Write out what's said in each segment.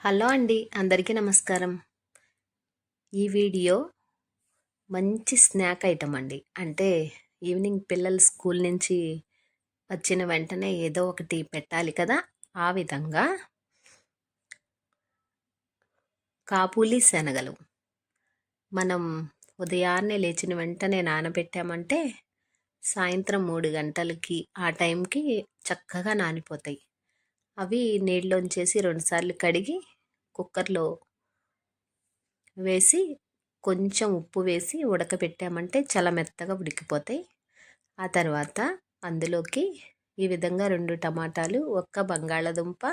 Hello అండి అందరికీ నమస్కారం. ఈ వీడియో మంచి స్నాక్ ఐటమ్ అండి. అంటే ఈవినింగ్ పిల్లలు స్కూల్ నుంచి వచ్చిన వెంటనే ఏదో ఒకటి పెట్టాలి కదా ఆ విధంగా కాపూలి శనగలు. మనం ఉదయాన్నే లేచిన వెంటనే నానబెట్టామంటే సాయంత్రం మూడు గంటలకి ఆ టైంకి చక్కగా నానిపోతాయి. అవి నీళ్ళలోంచేసి రెండుసార్లు కడిగి కుక్కర్లో వేసి కొంచెం ఉప్పు వేసి ఉడకబెట్టామంటే చాలా మెత్తగా ఉడికిపోతాయి. ఆ తర్వాత అందులోకి ఈ విధంగా రెండు టమాటాలు ఒక్క బంగాళదుంప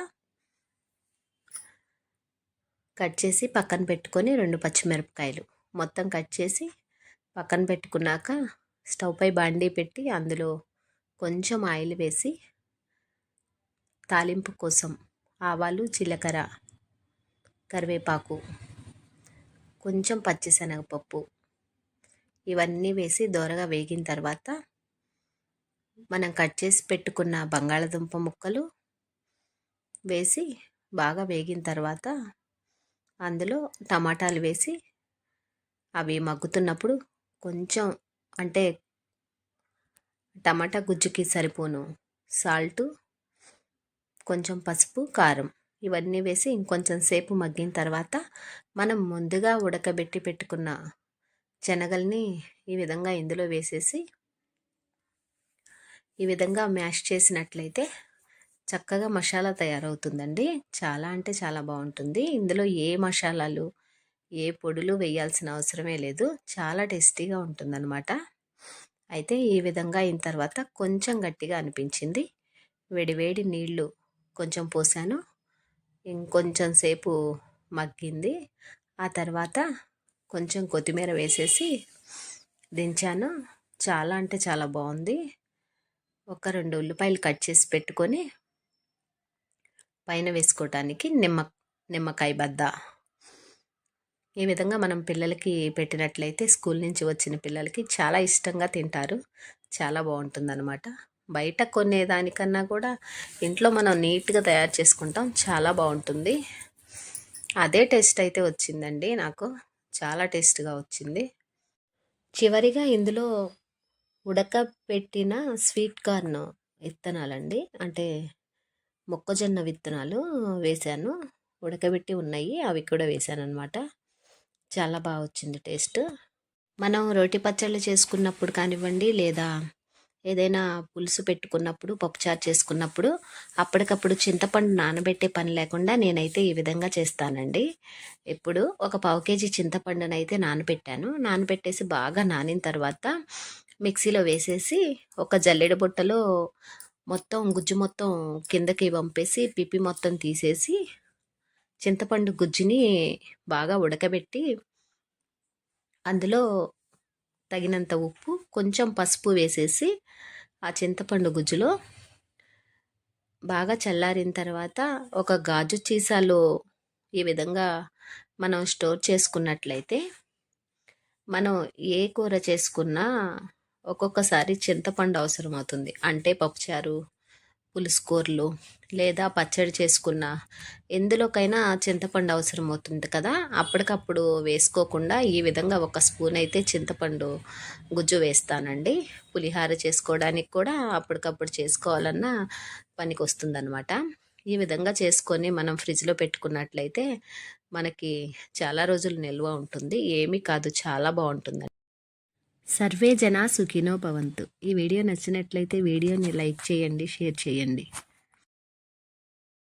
కట్ చేసి పక్కన పెట్టుకొని రెండు పచ్చిమిరపకాయలు మొత్తం కట్ చేసి పక్కన పెట్టుకున్నాక స్టవ్ పై బాండీ పెట్టి అందులో కొంచెం ఆయిల్ వేసి తాలింపు కోసం ఆవాలు జీలకర్ర కరివేపాకు కొంచెం పచ్చిశనగపప్పు ఇవన్నీ వేసి దోరగా వేగిన తర్వాత మనం కట్ చేసి పెట్టుకున్న బంగాళదుంప ముక్కలు వేసి బాగా వేగిన తర్వాత అందులో టమాటాలు వేసి అవి మగ్గుతున్నప్పుడు కొంచెం అంటే టమాటా గుజ్జుకి సరిపోను సాల్టు కొంచెం పసుపు కారం ఇవన్నీ వేసి ఇంకొంచెం సేపు మగ్గిన తర్వాత మనం ముందుగా ఉడకబెట్టి పెట్టుకున్న శనగల్ని ఈ విధంగా ఇందులో వేసేసి ఈ విధంగా మ్యాష్ చేసినట్లయితే చక్కగా మసాలా తయారవుతుందండి. చాలా అంటే చాలా బాగుంటుంది. ఇందులో ఏ మసాలాలు ఏ పొడులు వేయాల్సిన అవసరమే లేదు. చాలా టేస్టీగా ఉంటుందన్నమాట. అయితే ఈ విధంగా అయిన తర్వాత కొంచెం గట్టిగా అనిపించింది. వేడివేడి నీళ్ళు కొంచెం పోసాను. ఇంకొంచెం సేపు మగ్గింది. ఆ తర్వాత కొంచెం కొత్తిమీర వేసేసి దించాను. చాలా అంటే చాలా బాగుంది. ఒక రెండు ఉల్లిపాయలు కట్ చేసి పెట్టుకొని పైన వేసుకోవటానికి నిమ్మ నిమ్మకాయ బద్ద. ఈ విధంగా మనం పిల్లలకి పెట్టినట్లయితే స్కూల్ నుంచి వచ్చిన పిల్లలకి చాలా ఇష్టంగా తింటారు. చాలా బాగుంటుందన్నమాట. బయట కొనేదానికన్నా కూడా ఇంట్లో మనం నీట్గా తయారు చేసుకుంటాం. చాలా బాగుంటుంది. అదే టేస్ట్ అయితే వచ్చిందండి నాకు. చాలా టేస్ట్గా వచ్చింది. చివరిగా ఇందులో ఉడకపెట్టిన స్వీట్ కార్న్ విత్తనాలండి. అంటే మొక్కజొన్న విత్తనాలు వేశాను. ఉడకబెట్టి ఉన్నాయి. అవి కూడా వేశాను అనమాట చాలా బాగా వచ్చింది టేస్ట్. మనం రోటి పచ్చళ్ళు చేసుకున్నప్పుడు కానివ్వండి లేదా ఏదైనా పులుసు పెట్టుకున్నప్పుడు పప్పుచారు చేసుకున్నప్పుడు అప్పటికప్పుడు చింతపండు నానబెట్టే పని లేకుండా నేనైతే ఈ విధంగా చేస్తానండి. ఇప్పుడు ఒక పావు కేజీ చింతపండునైతే నానబెట్టాను. నానబెట్టేసి బాగా నానిన తర్వాత మిక్సీలో వేసేసి ఒక జల్లెడ బుట్టలో మొత్తం గుజ్జు మొత్తం కిందకి పంపేసి పిప్పి మొత్తం తీసేసి చింతపండు గుజ్జుని బాగా ఉడకబెట్టి అందులో తగినంత ఉప్పు కొంచెం పసుపు వేసేసి ఆ చింతపండు గుజ్జులో బాగా చల్లారిన తర్వాత ఒక గాజు చీసాలో ఈ విధంగా మనం స్టోర్ చేసుకున్నట్లయితే మనం ఏ కూర చేసుకున్నా ఒక్కొక్కసారి చింతపండు అవసరం అవుతుంది అంటే పప్పుచారు పులుసుకూరలు లేదా పచ్చడి చేసుకున్న ఎందులోకైనా చింతపండు అవసరం అవుతుంది కదా? అప్పటికప్పుడు వేసుకోకుండా ఈ విధంగా ఒక స్పూన్ అయితే చింతపండు గుజ్జు వేస్తానండి. పులిహార చేసుకోవడానికి కూడా అప్పటికప్పుడు చేసుకోవాలన్నా పనికి వస్తుందన్నమాట ఈ విధంగా చేసుకొని మనం ఫ్రిడ్జ్లో పెట్టుకున్నట్లయితే మనకి చాలా రోజులు నిల్వ ఉంటుంది. ఏమీ కాదు చాలా బాగుంటుంది సర్వే జనా సుఖినో భవంతు. ఈ వీడియో నచ్చినట్లయితే వీడియోని లైక్ చేయండి షేర్ చేయండి.